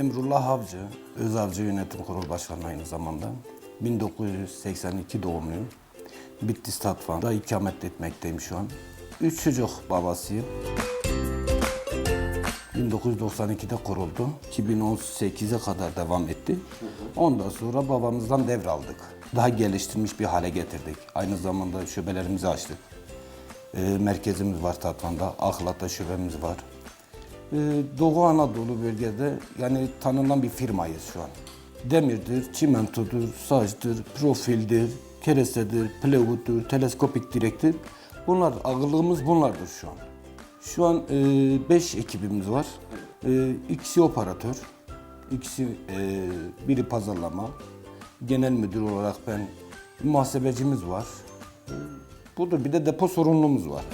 Emrullah Avcı, Özavcı Yönetim Kurulu Başkanı aynı zamanda. 1982 doğumluyum. Bitlis Tatvan'da ikamet etmekteyim şu an. Üç çocuk babasıyım. 1992'de kuruldu. 2018'e kadar devam etti. Ondan sonra babamızdan devraldık. Daha geliştirilmiş bir hale getirdik. Aynı zamanda şubelerimizi açtık. Ee, merkezimiz var Tatvan'da, Aklat'ta şubemiz var. Ee, Doğu Anadolu bölgede yani tanınan bir firmayız şu an. Demirdir, çimentodur, saçtır, profildir, kerestedir, plywood'dur, teleskopik direktir. Bunlar, ağırlığımız bunlardır şu an. Şu an 5 ekibimiz var. E, ikisi operatör, ikisi e, biri pazarlama, genel müdür olarak ben muhasebecimiz var. E, budur bir de depo sorumlumuz var.